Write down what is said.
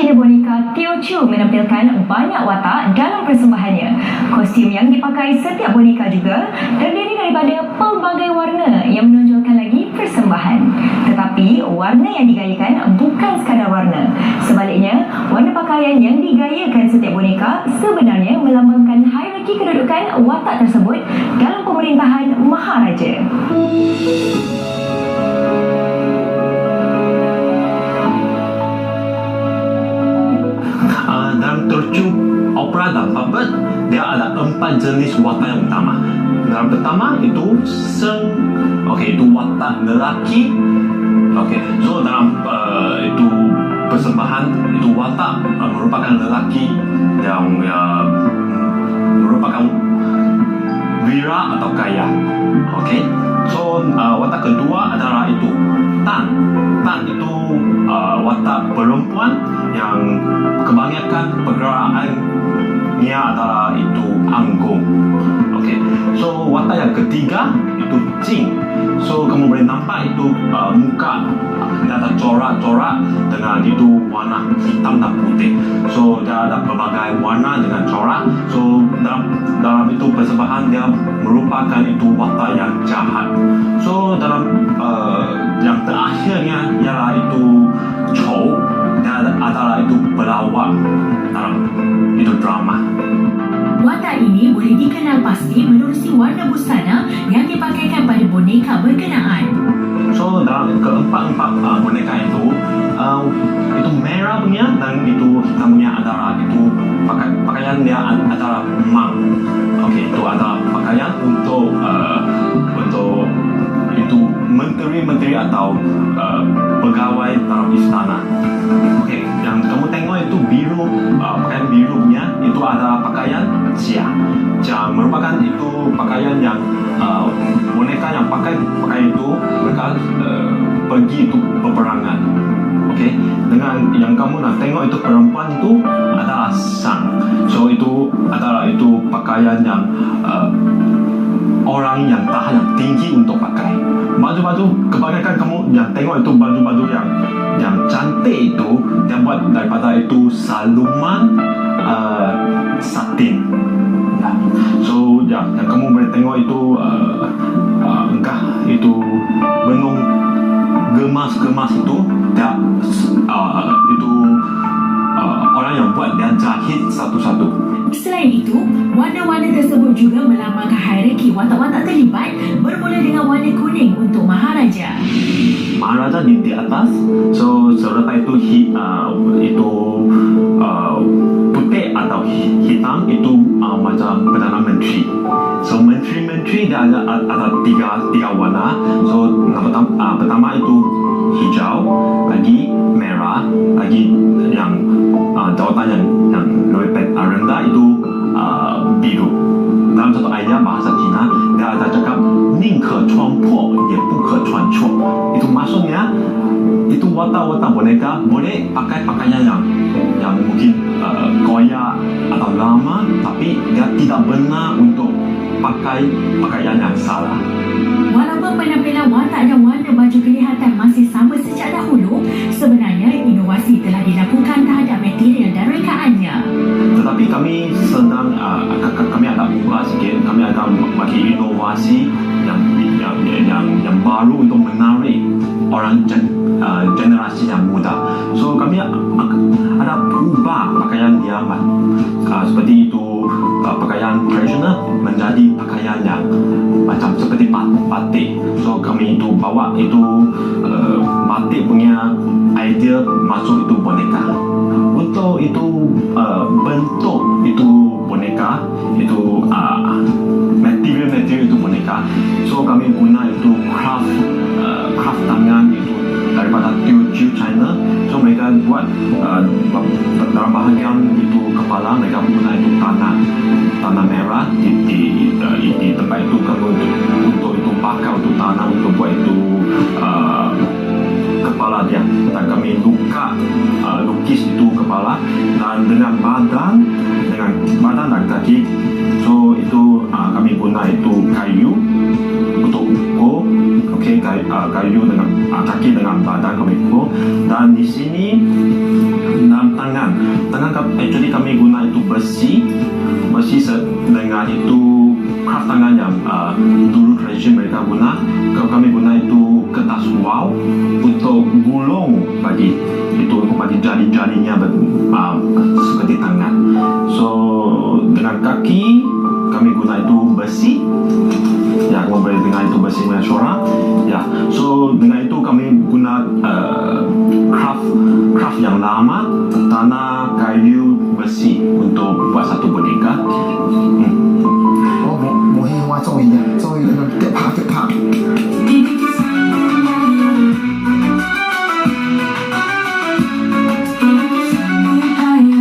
Cina boneka Teo Chu menampilkan banyak watak dalam persembahannya. Kostum yang dipakai setiap boneka juga terdiri daripada pelbagai warna yang menonjolkan lagi persembahan. Tetapi warna yang digayakan bukan sekadar warna. Sebaliknya, warna pakaian yang digayakan setiap boneka sebenarnya melambangkan hierarki kedudukan watak tersebut dalam pemerintahan Maharaja. Dalam tercu opera dan puppet dia ada empat jenis watak yang utama. Dalam pertama itu seng, okey itu watak lelaki. Okey, so dalam uh, itu persembahan itu watak uh, merupakan lelaki yang uh, merupakan wira atau kaya. Okey, so uh, watak kedua adalah itu tan. Perempuan yang kebanyakan pergerakannya adalah itu anggung. Okey, so watak yang ketiga itu jing. So kamu boleh nampak itu uh, muka ada corak-corak dengan itu warna hitam dan putih. So dia ada berbagai warna dengan corak. So dalam dalam itu persembahan dia merupakan itu watak yang jahat. So dalam uh, yang dipakaikan pada boneka berkenaan. So dalam keempat-empat uh, boneka itu uh, itu merah punya dan itu hitam punya adalah itu pakai, pakaian dia ad- adalah mang. Okey itu adalah pakaian untuk uh, untuk itu menteri-menteri atau uh, pegawai dalam istana. Okey yang kamu tengok itu biru uh, pakaian biru punya itu adalah pakaian jia. Jia merupakan itu pakaian yang uh, boneka yang pakai pakaian itu mereka uh, pergi itu peperangan. Okey, dengan yang kamu nak tengok itu perempuan itu adalah sang. So itu adalah itu pakaian yang uh, orang yang tahan yang tinggi untuk pakai. Baju-baju kebanyakan kamu yang tengok itu baju-baju yang yang cantik itu dia buat daripada itu saluman uh, satin. Ya. So ya, kamu boleh tengok itu uh, uh, engkau itu benung gemas-gemas itu dia uh, itu uh, orang yang buat dia jahit satu-satu. Selain itu, warna-warna tersebut juga melambangkan hierarki watak-watak terlibat bermula dengan warna kuning untuk Maharaja. Maharaja di, di atas, so serta itu hi, uh, itu uh, atau hi- hitam itu uh, macam perdana menteri. So menteri-menteri dia ada, ada tiga tiga warna. So yang pertama, uh, pertama itu hijau, lagi merah, lagi yang uh, jawatan yang yang lebih pe- uh, rendah itu uh, biru. Dalam satu ayat bahasa Cina, dia ada cakap 宁可穿破 itu watak-watak boneka boleh pakai pakaian yang yang mungkin uh, koyak atau lama tapi dia tidak benar untuk pakai pakaian yang salah. Walaupun penampilan watak dan warna baju kelihatan masih sama sejak dahulu, sebenarnya inovasi telah dilakukan terhadap material dan rekaannya. Tetapi kami sedang uh, kami ada ubah sikit, kami ada bagi inovasi yang yang yang, yang baru untuk menarik orang gen, menjadi pakaian yang macam seperti bat- batik. So kami itu bawa itu uh, batik punya idea masuk itu boneka. Untuk itu uh, bentuk itu boneka itu uh, material material itu boneka. So kami guna itu craft uh, craft tangan itu daripada Teochew China. So mereka buat uh, di di, di, di tempat itu kamu untuk itu bakar itu tanah untuk buat itu uh, kepala dia. Dan kami luka uh, lukis itu kepala. Dan dengan badan dengan badan dan kaki so itu uh, kami guna itu kayu untuk ukur okey kayu, uh, kayu dengan uh, kaki dengan badan kami ukur. Dan di sini dalam tangan. Kam- actually kami guna itu besi besi se- dengan itu craft tangan yang uh, dulu tradisi mereka guna Kalau kami guna itu kertas wow untuk gulung bagi itu untuk bagi jari-jarinya uh, seperti tangan. So dengan kaki kami guna itu besi ya boleh dengan itu besi dengan ya so dengan itu kami guna uh, craft craft yang lama tanah besi untuk buat satu boneka